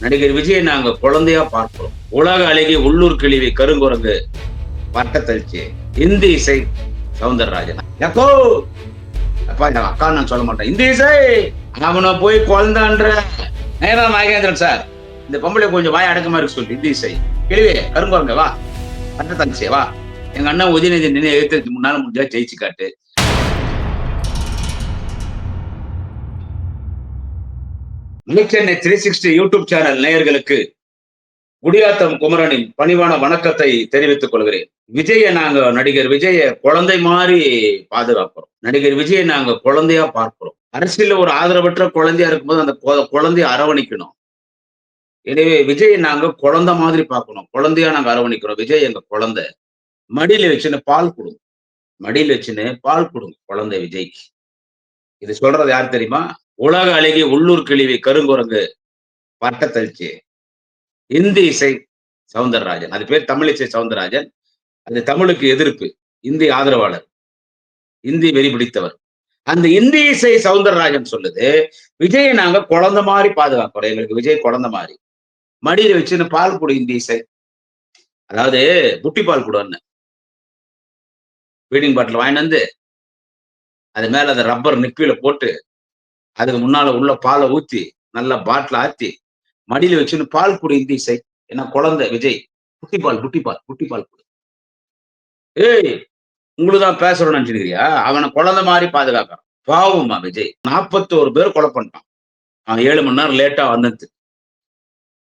நடிகர் விஜயை நாங்க குழந்தையா பார்க்கிறோம். உலக அழகி உள்ளூர் கிழிவி கருங்குரங்கு பட்டத்தளிச்சு இந்தி இசை சவுந்தரராஜன். எப்போ? அப்பா இந்த அக்கா நான் சொல்ல மாட்டேன். இந்தி இசை? அவனை போய் குழந்தான்ற நேரா நாகேந்திரன் சார் இந்த பொம்பளை கொஞ்சம் வாய் அடக்கமா இருக்கு சொல்லி இந்தி இசை. கிழிவே கருங்குரங்க வா பட்டத்தளிச்சே வா. எங்க அண்ணன் உதயநிதி நின்று எழுத்து முன்னால முடிஞ்சா ஜெயிச்சு காட்டு. Chennai three sixty YouTube channel நேயர்களுக்கு குடியாத்தம் குமரனின் பணிவான வணக்கத்தை தெரிவித்துக் கொள்கிறேன். விஜய நாங்க நடிகர் விஜய குழந்தை மாதிரி பாதுகாக்கிறோம். நடிகர் விஜயை நாங்க குழந்தையா பார்க்கிறோம். அரசியல ஒரு ஆதரவற்ற குழந்தையா இருக்கும்போது அந்த குழந்தைய அரவணைக்கணும். எனவே விஜயை நாங்க குழந்தை மாதிரி பார்க்கணும். குழந்தையா நாங்க அரவணைக்கிறோம். விஜய் எங்க குழந்தை. மடியில வச்சுன்னு பால் கொடுங்க. மடியில வச்சுன்னு பால் கொடுங்க குழந்தை விஜய்க்கு. இது சொல்றது யார் தெரியுமா? உலக அழகி உள்ளூர் கிழிவி கருங்குரங்கு பட்டத்தளிச்சு இந்தி இசை சவுந்தரராஜன். அது பேர் தமிழ் இசை சவுந்தரராஜன். அது தமிழுக்கு எதிர்ப்பு. இந்தி ஆதரவாளர். இந்தி வெறி பிடித்தவர். அந்த இந்தி இசை சவுந்தரராஜன் சொல்லுது விஜயை நாங்க குழந்தை மாதிரி பாதுகாக்கிறோம். எங்களுக்கு விஜய் குழந்த மாதிரி. மடியில வச்சுன்னு பால் கொடு இந்தி இசை. அதாவது புட்டி பால் கொடுன்னு. ஃபீடிங் பாட்டில் வாங்கிட்டு வந்து அது மேல அந்த ரப்பர் நிப்பில போட்டு அதுக்கு முன்னால உள்ள பாலை ஊத்தி நல்லா பாட்டில் ஆத்தி மடியில வச்சுன்னு பால் குடி இந்தி இசை என்ன குழந்தை விஜய் குட்டி பால் குட்டி பால் குட்டி பால் குடி. ஏய் உங்களுக்கு தான் பேசுறோம்னு நினைச்சிருக்கிறியா? அவனை குழந்தை மாதிரி பாதுகாக்கிறான் பாவமா விஜய். நாற்பத்தோரு பேர் கொலை பண்ணிட்டான். அவன் ஏழு மணி நேரம் லேட்டா வந்தது.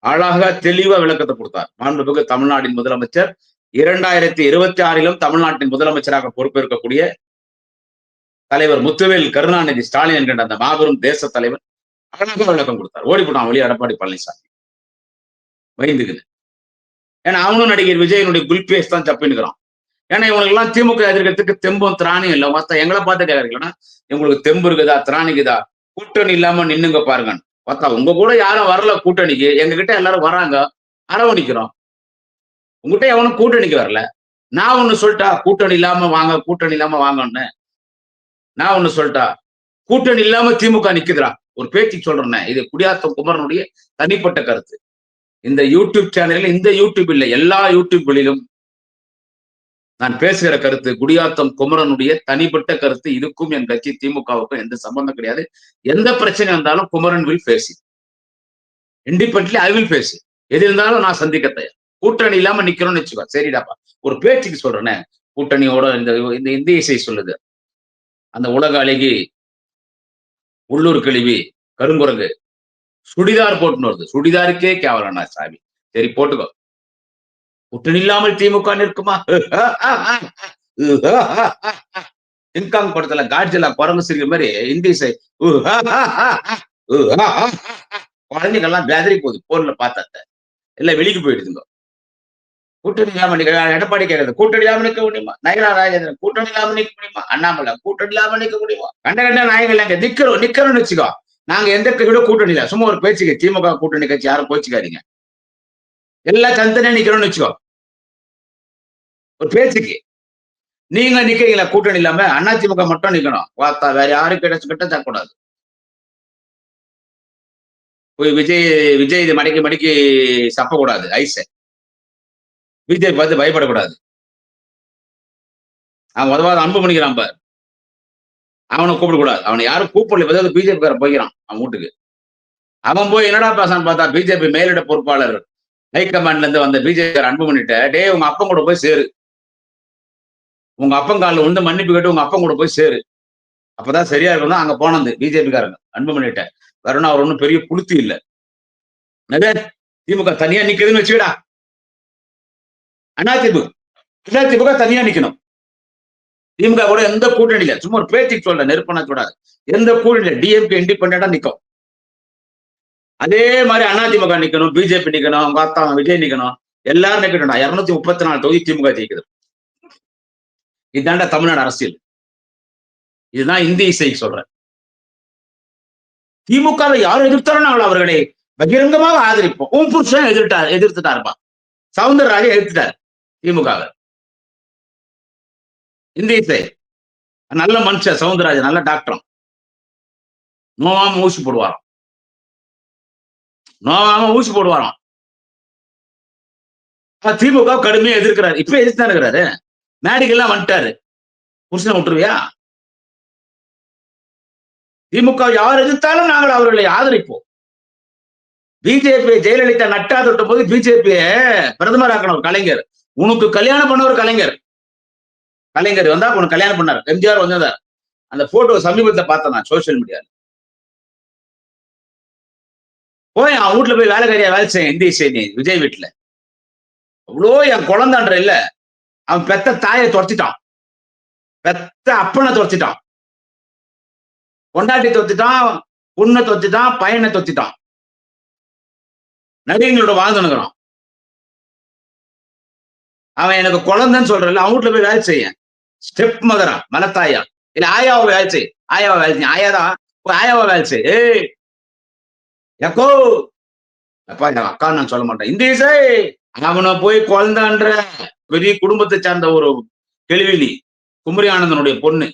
அழகா தெளிவா விளக்கத்தை கொடுத்தார். மாண்புமிகு தமிழ்நாட்டின் முதலமைச்சர். இரண்டாயிரத்தி இருபத்தி ஆறிலும் தமிழ்நாட்டின் முதலமைச்சராக பொறுப்பேற்கக்கூடிய தலைவர் முத்துவேல் கருணாநிதி ஸ்டாலின் என்கின்ற அந்த மாபெரும் தேச தலைவர் அழகாக விளக்கம் கொடுத்தார். ஓடி போட்டான் வெளியே எடப்பாடி பழனிசாமி. பயந்துக்குது. ஏன்னா அவனும் நடிகர் விஜயனுடைய குல்பேஸ் தான் தப்பினுக்கிறான் ஏன்னா இவனுக்கு எல்லாம் திமுக எதிர்க்கிறதுக்கு தெம்பும் திராணியும் இல்லை. மொத்தம் எங்களை பார்த்து கேட்கறீங்களா உங்களுக்கு தெம்பு இருக்குதா திராணிக்குதா கூட்டணி இல்லாம நின்னுங்க பாருங்க பார்த்தா உங்க கூட யாரும் வரல கூட்டணிக்கு. எங்க கிட்ட எல்லாரும் வராங்க. அரவணிக்கிறோம். உங்ககிட்ட எவனும் கூட்டணிக்கு வரல. நான் ஒண்ணு சொல்லிட்டா கூட்டணி இல்லாம வாங்க கூட்டணி இல்லாம வாங்கன்னு. நான் ஒண்ணு சொல்லிட்டா? கூட்டணி இல்லாம திமுக நிக்குதுடா. ஒரு பேச்சு சொல்றேன். இது குடியாத்தம் குமரனுடைய தனிப்பட்ட கருத்து. இந்த யூடியூப் சேனலில் இந்த யூடியூப் இல்லை எல்லா யூடியூப்களிலும் நான் பேசுகிற கருத்து குடியாத்தம் குமரனுடைய தனிப்பட்ட கருத்து இதுக்கும் என் கட்சி திமுகவுக்கும் எந்த சம்பந்தம் கிடையாது. எந்த பிரச்சனை வந்தாலும் குமரன் வில் பேசி இண்டிபெண்ட்லி ஐ வில் பேசி எது இருந்தாலும் நான் சந்திக்க தயார். கூட்டணி இல்லாம நிக்கிறோம்னு வச்சுக்கோ சரிடாப்பா. ஒரு பேச்சுக்கு சொல்றேனே. கூட்டணியோட இந்த இந்த இந்திய இசை சொல்லுது. அந்த உலக அழகி உள்ளூர் கிழிவி கருங்குரங்கு. சுடிதார் போட்டுன்னு வருது. சுடிதாருக்கே கேவலண்ணா சாமி. சரி போட்டுக்கோ. கூட்டணி இல்லாமல் திமுக நிற்குமா? இன்காங் படத்துல காட்ஜிலா குரங்கு சிரிக்கிற மாதிரி இந்தி இசை குழந்தைங்கெல்லாம் பேதறி போகுது. போன்ல பார்த்தாத்த எல்லாம் வெளிக்கு போயிடுதுங்க. கூட்டணி இல்லாம நிக்க எடப்பாடி கேட்கறது. கூட்டணி இல்லாம நிக்க முடியுமா? நயனா ராஜேந்திரன் கூட்டணி இல்லாம நிற்க முடியுமா? அண்ணாமலை கூட்டணி இல்லாம நிற்க முடியுமா? கண்ட கண்ட நாயங்கள் அங்க நிக்கிறோம் நிக்கிறோம்னு வச்சுக்கோ. நாங்க எந்த கூட கூட்டணி இல்ல. சும்மா ஒரு பேச்சுக்கு திமுக கூட்டணி கட்சி யாரும் போச்சுக்காதீங்க எல்லாம் தனித்தனியா நிக்கிறோம்னு வச்சுக்கோ. ஒரு பேச்சுக்கு. நீங்க நிக்கிறீங்களா? கூட்டணி இல்லாம அதிமுக மட்டும் நிக்கணும். வார்த்தா வேற யாரும் கிடைச்சு கிட்ட தரக்கூடாது. போய் விஜய் விஜய் இது மடக்கி மடக்கி சப்பக்கூடாது. ஐச. பிஜேபி பார்த்து பயப்படக்கூடாது. அவன் உதவாத அன்பு பண்ணிக்கிறான் பார். அவனை கூப்பிடக்கூடாது. அவனை யாரும் கூப்பிடல. பார்த்து பிஜேபி காரன் போய்க்கிறான் அவன் வீட்டுக்கு. அவன் போய் என்னடா பேசான்னு பார்த்தா பிஜேபி மேலிட பொறுப்பாளர். ஹைகமாண்ட்ல இருந்து வந்த பிஜேபி அன்பு பண்ணிட்ட. டே உங்க அப்பன் கூட போய் சேரு. உங்க அப்பன் காலில் வந்து மன்னிப்பு கேட்டு உங்க அப்பன் கூட போய் சேரு. அப்பதான் சரியா இருக்கணும் அங்க போனது பிஜேபி காரங்க அன்பு பண்ணிட்ட. வரணும் அவர் ஒன்றும் பெரிய புளுத்தி இல்ல. திமுக தனியா நிக்குதுன்னு வச்சுக்கடா. அண்ணா திமுக அண்ணா திமுக தனியா நிக்கணும். திமுக கூட எந்த கூட்டணி இல்ல. சும்மா ஒரு பேச்சுக்கு சொல்ல நெருப்பனா சொல்லாது. எந்த கூட்டணி இல்ல. டிஎம்கே இண்டிபெண்டா நிக்கும். அதே மாதிரி அதிமுக நிக்கணும் பிஜேபி நிக்கணும் அவங்க அத்தா விஜய் நிக்கணும். எல்லாரும் நிக்கணும்டா இருநூத்தி முப்பத்தி நாலு தொகுதி திமுக ஜெயிக்குது. இதுதான்டா தமிழ்நாடு அரசியல். இதுதான் இந்தி இசைக்கு சொல்றேன். திமுகவை யாரும் எதிர்த்தாலும் நாங்கள் அவர்களை பகிரங்கமாக ஆதரிப்போம். உன் புருஷன் எதிர்த்தார் எதிர்த்துட்டாருப்பா. சவுந்தரராஜன் எதிர்த்துட்டார். திமுகவை இந்திய இசை. நல்ல மனுஷன் சவுந்தரராஜன் நல்ல டாக்டரும் நோவாம ஊசி போடுவாராம். நோவாம ஊசி போடுவாராம். திமுக கடுமையா எதிர்க்கிறாரு. இப்ப எதிர்த்து இருக்கிறாரு. மேடிக்கெல்லாம் வந்துட்டாரு. புருஷனை விட்டுருவியா? திமுக யார் எதிர்த்தாலும் நாங்கள் அவர்களை ஆதரிப்போம். பிஜேபி ஜெயலலிதா நட்டா தொட்ட போது பிஜேபியை பிரதமர் ஆக்கணும் ஒரு கலைஞர். உனக்கு கல்யாணம் பண்ண ஒரு கலைஞர். கலைஞர் வந்தா உனக்கு கல்யாணம் பண்ணார். எம்ஜிஆர் வந்ததார் அந்த போட்டோ சமீபத்தை பார்த்தேன் நான் சோசியல் மீடியாவில் போய் அவன் வீட்டுல போய் வேலைக்காரியா வேலை செய்ய இந்திய செய்தி விஜய் வீட்டுல. அவ்வளோ என் குழந்தான்ற இல்ல. அவன் பெத்த தாயை துரத்திட்டான். பெத்த அப்பனை துரத்திட்டான். கொண்டாட்டி துரத்திட்டான் பொண்ணை துரத்திட்டான் பையனை தொத்திட்டான் நடிகங்களோட வாழ்ந்துனுக்குறான் அவன் எனக்கு குழந்தைன்னு சொல்றல அவன் வீட்டுல போய் வேலை செய்ய ஸ்டெப் மதரா மலத்தாயா. இல்ல ஆயாவை வேலை செய். ஆயாவை வேலை செய்ய ஆயாதான் ஆயாவை வேலை செய். ஏய் எக்கோ அப்பா என் அக்கா நான் சொல்ல மாட்டேன். இந்த இசை அவனை போய் குழந்தான்ற பெரிய குடும்பத்தை சார்ந்த ஒரு கேள்விலி. குமரி ஆனந்தனுடைய பொண்ணு.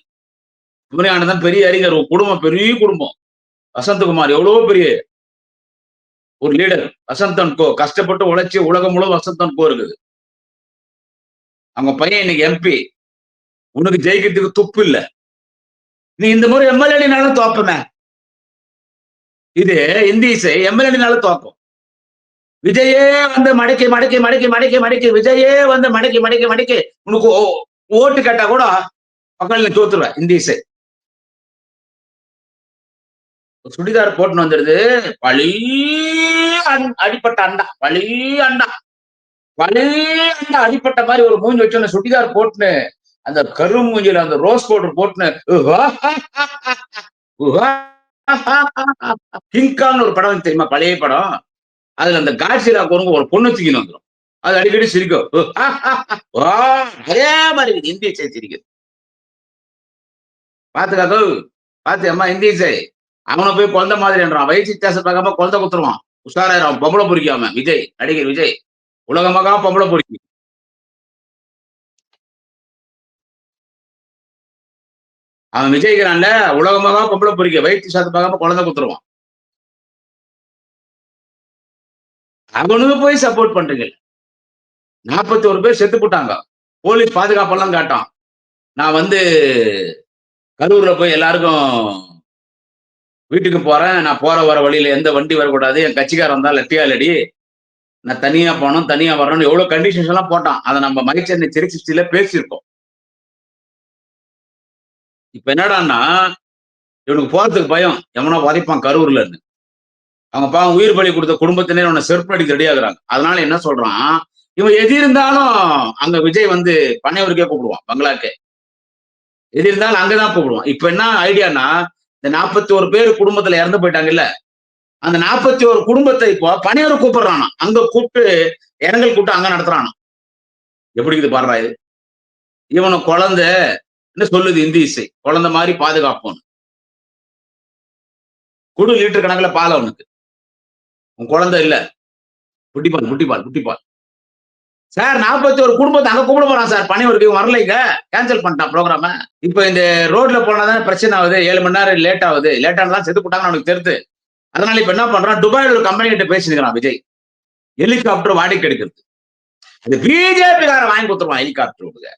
குமரி ஆனந்தன் பெரிய அறிஞர் குடும்பம் பெரிய குடும்பம். வசந்தகுமார் எவ்வளவோ பெரிய ஒரு லீடர் வசந்தன் கோ கஷ்டப்பட்டு உழைச்சி உலகம் முழு வசந்தன் கோ இருக்குது. அவங்க பையன் இன்னைக்கு எம்பி உனக்கு ஜெயிக்கிறதுக்கு துப்பு இல்ல. நீ இந்த முறை எம்எல்ஏனாலும் தோப்பமே இது இந்தி இசை எம்எல்ஏனாலும் தோக்கும் விஜயே வந்து மடக்கி மடக்கி மடக்கி மடக்கி மடக்கி விஜயே வந்து மடக்கி மடக்கி மடக்கி. உனக்கு ஓ- ஓட்டு கேட்டா கூட மக்கள் தோத்துருவேன் இந்தி இசை. சுடிதார் போட்டுன்னு வந்துடுது. பழி அண்- அடிப்பட்ட அண்டா பழி அண்டா. பழி அடிப்பட்ட மாதிரி ஒரு மூஞ்சி வச்சோன்னு சுடிதார் போட்டுன்னு அந்த கரு மூஞ்சில அந்த ரோஸ் பவுடர் போட்டுன்னு கிங்கான்னு ஒரு படம் தெரியுமா? பழைய படம். அதுல அந்த காட்சியில குரங்கு ஒரு பொண்ணு தூக்கின்னு வந்துடும் அது அடிக்கடி சிரிக்கும். அதே மாதிரி இந்திய இசை சிரிக்குது பாத்துக்காக்கோ பாத்து அம்மா இந்திய இசை. அவனை போய் குழந்தை மாதிரின்றான் வயசு வித்தியாசம் பார்க்காம குழந்தை குத்துருவான். உஷாராயிரம். பொம்பளை புரிக்காம விஜய் நடிகர் விஜய். உலகமாக பொம்பளை பொறுக்கி. அவன் விஜய்க்கிறான்ல உலகமாக பொம்பளை பொறிக்க வயிற்று சாத்து பார்க்காம குழந்தை குத்துருவான். அவனுக்கு போய் சப்போர்ட் பண்றீங்க. நாற்பத்தி ஒரு பேர் செத்து போட்டாங்க. போலீஸ் பாதுகாப்பெல்லாம் காட்டான். நான் வந்து கரூர்ல போய் எல்லாருக்கும் வீட்டுக்கு போறேன். நான் போற வர வழியில எந்த வண்டி வரக்கூடாது என் கட்சிக்காரன் வந்தா லட்டியாலடி நான் தனியா போனோம் தனியா வரணும்னு எவ்வளவு கண்டிஷன்ஸ் எல்லாம் போட்டான். அதை நம்ம மகிழ்ச்சி சிறை சிக்ஸ்டில பேசியிருக்கோம். இப்ப என்னடான்னா இவனுக்கு போறதுக்கு பயம். எவனோ உதைப்பான் கரூர்ல இருந்து. அவங்க பாவம் உயிர் பலி கொடுத்த குடும்பத்தினர் அவனை செருப்பு ரெடியாகிறாங்க அதனால என்ன சொல்றான்? இவன் எது இருந்தாலும் அங்க விஜய் வந்து பனையூருக்கே கூப்பிடுவான் பங்களாக்கே. எது இருந்தாலும் அங்கதான் கூப்பிடுவான். இப்ப என்ன ஐடியானா இந்த நாற்பத்தி ஒரு பேர் குடும்பத்துல இறந்து போயிட்டாங்கல்ல அந்த நாற்பத்தி ஒரு குடும்பத்தை இப்போ பனையூர் கூப்பிடுறானா. அங்க கூப்பிட்டு இடங்கள் கூப்பிட்டு அங்க நடத்துறானா. எப்படி இது பாடுறா இது. இவனை குழந்த என்ன சொல்லுது இந்தி இசை? குழந்தை மாதிரி பாதுகாப்போம் குடு லிட்டர் கணக்குல பால் அவனுக்கு. உன் குழந்தை இல்ல. புட்டிப்பால் புட்டிப்பால் புட்டிப்பால் சார் நாற்பத்தி ஒரு குடும்பத்தை அங்க கூப்பிட போறான் சார். பணிவருக்கு இவன் வரலைங்க கேன்சல் பண்ணிட்டான் ப்ரோக்ராம இப்போ இந்த ரோட்ல போனாதான் பிரச்சனை ஆகுது. ஏழு மணி நேரம் லேட் ஆகுது. லேட் ஆனதான் செத்து போட்டாங்கன்னு அவனுக்கு தெரியுது அதனால இப்ப என்ன பண்றான் துபாயில் ஒரு கம்பெனி கிட்ட பேசினுக்கிறான் விஜய். ஹெலிகாப்டர் வாடகை எடுக்கிறது. அது பிஜேபி கார வாங்கி கொடுத்துருவான் ஹெலிகாப்டர் உங்களுக்கு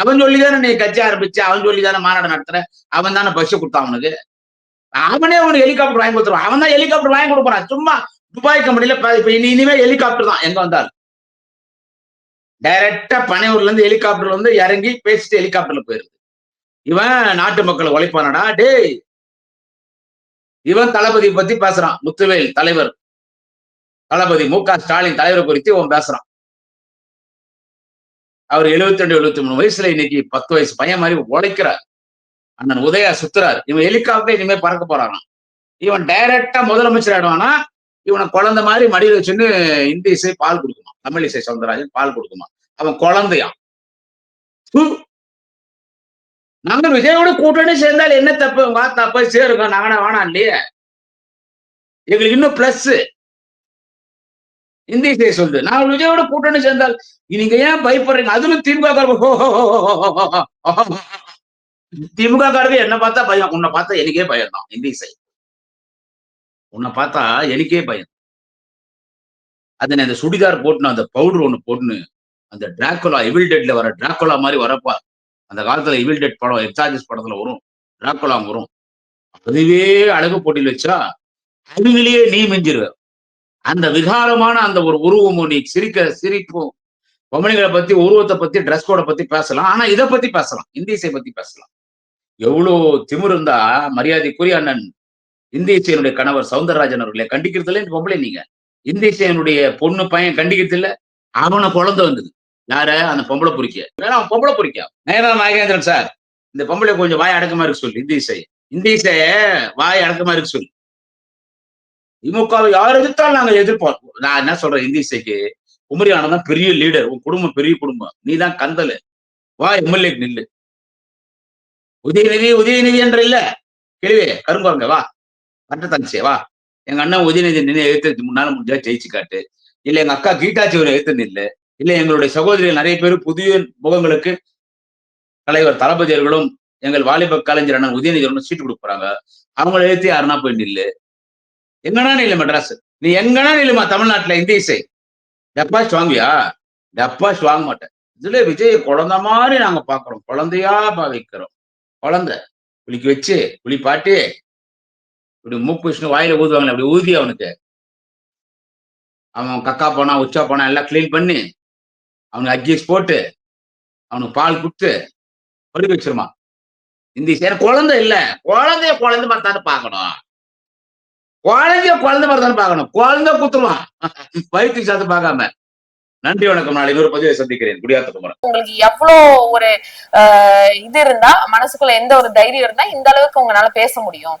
அவன் சொல்லி தானே நீ கட்சி ஆரம்பிச்சு அவன் சொல்லி தானே மாநாடு நடத்துற அவன் தானே பஸ் கொடுத்தான் அவனுக்கு அவனே அவனுக்கு ஹெலிகாப்டர் வாங்கி கொடுத்துருவான். அவன் தான் ஹெலிகாப்டர் வாங்கி கொடுப்பான். சும்மா துபாய் கம்பெனில இப்ப இனி இனிமே ஹெலிகாப்டர் தான். எங்க வந்தாலும். டைரக்டா பனையூர்ல இருந்து ஹெலிகாப்டர்ல வந்து இறங்கி பேசிட்டு ஹெலிகாப்டர்ல போயிருது இவன் நாட்டு மக்கள் உழைப்பானடா டேய். இவன் தளபதி பத்தி பேசுறான் முத்துவேல் தலைவர். தளபதி மு க ஸ்டாலின் தலைவரை குறித்து இவன் பேசுறான். அவர் 72 ரெண்டு எழுபத்தி மூணு வயசுல இன்னைக்கு பத்து வயசு பையன் மாதிரி உழைக்கிறார். அண்ணன் உதயா சுத்துறாரு. இவன் ஹெலிகாப்டர் இனிமே பறக்க போறாராம் இவன் டைரக்டா முதலமைச்சர் ஆயிடுவானா? இவனை குழந்தை மாதிரி மடியில் வச்சுன்னு இந்தி இசை பால் கொடுக்குமா தமிழ் இசை சவுந்தரராஜன் பால் கொடுக்குமா அவன் குழந்தையான் நாங்க விஜயோட கூட்டணி சேர்ந்தால் என்ன தப்பு? வா தப்ப சேருங்க. நாங்க வேணாம் இல்லையே? எங்களுக்கு இன்னும் பிளஸ் இந்தி இசை சொல்லுது நான் விஜயோட கூட்டணி சேர்ந்தால் நீங்க ஏன் பயப்படுறீங்க? அதுல திமுக திமுக காரங்க என்ன பார்த்தா பயம். உன்னை பார்த்தா எனக்கே பயம் தான். இந்தி இசை. உன்னை பார்த்தா எனக்கே பயம். அதனை அந்த சுடிதார் போட்டுன்னு அந்த பவுடர் ஒண்ணு போட்டுன்னு அந்த டிராக்குலா எவில் டெட்ல வர டிராக்குலா மாதிரி வரப்பா அந்த காலத்துல இவில்டெட் படம் எக்ஸாஜிஸ் படத்துல வரும். டிராக்குலா வரும். அதுவே அழகு போட்டியில் வச்சா அதுவிலேயே நீ மிஞ்சிருவ. அந்த விகாரமான அந்த ஒரு உருவமும் நீ சிரிக்க சிரிப்பும் பொம்பளைங்களை பத்தி உருவத்தை பத்தி ட்ரெஸ் கோடை பத்தி பேசலாம். ஆனா இதை பத்தி பேசலாம். இந்தி இசை பத்தி பேசலாம். எவ்வளோ திமிரு இருந்தா மரியாதைக்குரிய அண்ணன் இந்தி இசையனுடைய கணவர் சவுந்தரராஜன் அவர்களை கண்டிக்கிறது இல்லை பொம்பளை நீங்க. இந்தி இசையனுடைய பொண்ணு பையன் கண்டிக்கிறது இல்ல அவனை குழந்தை வந்தது. யார? அந்த பொம்பளை பொறிக்க வேணா அவன் பொம்பளை பொறிக்க நேரா நாகேந்திரன் சார் இந்த பொம்பளை கொஞ்சம் வாய் அடக்கமா இருக்கு சொல்லு இந்தி இசை இந்தி இசை வாய் அடக்கமா இருக்கு சொல்லு. திமுகவை யார் எதிர்த்தாலும் நாங்க எதிர்ப்போம். நான் என்ன சொல்றேன் இந்தி இசைக்கு குமரி ஆனந்தான் பெரிய லீடர் உன் குடும்பம் பெரிய குடும்பம். நீ தான் கந்தல் வா எம்எல்ஏ நில்லு. உதயநிதி உதயநிதி என்ற இல்ல. கேள்வி கருங்கோருங்க வா. பட்ட தங்கச்சியே வா. எங்க அண்ணன் உதயநிதி நின்று எழுத்து முன்னால முடிஞ்சா ஜெயிச்சு காட்டு. இல்ல எங்க அக்கா கீதாச்சி ஒரு எழுத்து நில்லு. இல்ல எங்களுடைய சகோதரிகள் நிறைய பேர் புதிய முகங்களுக்கு தலைவர் தளபதி அவர்களும் எங்கள் வாலிப கலைஞர் அண்ணன் உதயநிதி சீட்டு கொடுக்குறாங்க அவங்கள எழுத்தி யாருன்னா போய் நில்லு. எங்கன்னா நில்லு மெட்ராஸ்? நீ எங்கன்னா நில்லுமா தமிழ்நாட்டுல இந்திய இசை? டெப்பாஸ் வாங்குவியா? டெப்பாஸ் வாங்க மாட்டேன். இதுல விஜய் குழந்தை மாதிரி நாங்க பாக்குறோம். குழந்தையா பாவிக்கிறோம். குழந்தை. குளிக்க வச்சு குளிப்பாட்டி இப்படி மூக்கு விஷ்ணு வாயில ஊதுவாங்களே அப்படி ஊதி அவனுக்கு. அவன் கக்கா போனா உச்சா போனா எல்லாம் கிளீன் பண்ணி அவனுக்கு அக்கீஸ் போட்டு அவனுக்கு பால் கொடுத்து படுக்க வச்சிருமா. இந்த சரி குழந்தை இல்ல. குழந்தைய குழந்தை மாதிரி தானே பார்க்கணும். குழந்தைய குழந்தை மாதிரி தானே பார்க்கணும். குழந்தை குத்துருவான் வயிற்று சாத்து பார்க்காம. நன்றி வணக்கம். நாளை இன்னொரு பதிவை சந்திக்கிறேன். குடியாத்த உங்களுக்கு எவ்வளவு ஒரு ஆஹ் இது இருந்தா மனசுக்குள்ள எந்த ஒரு தைரியம் இருந்தா இந்த அளவுக்கு உங்களால பேச முடியும்.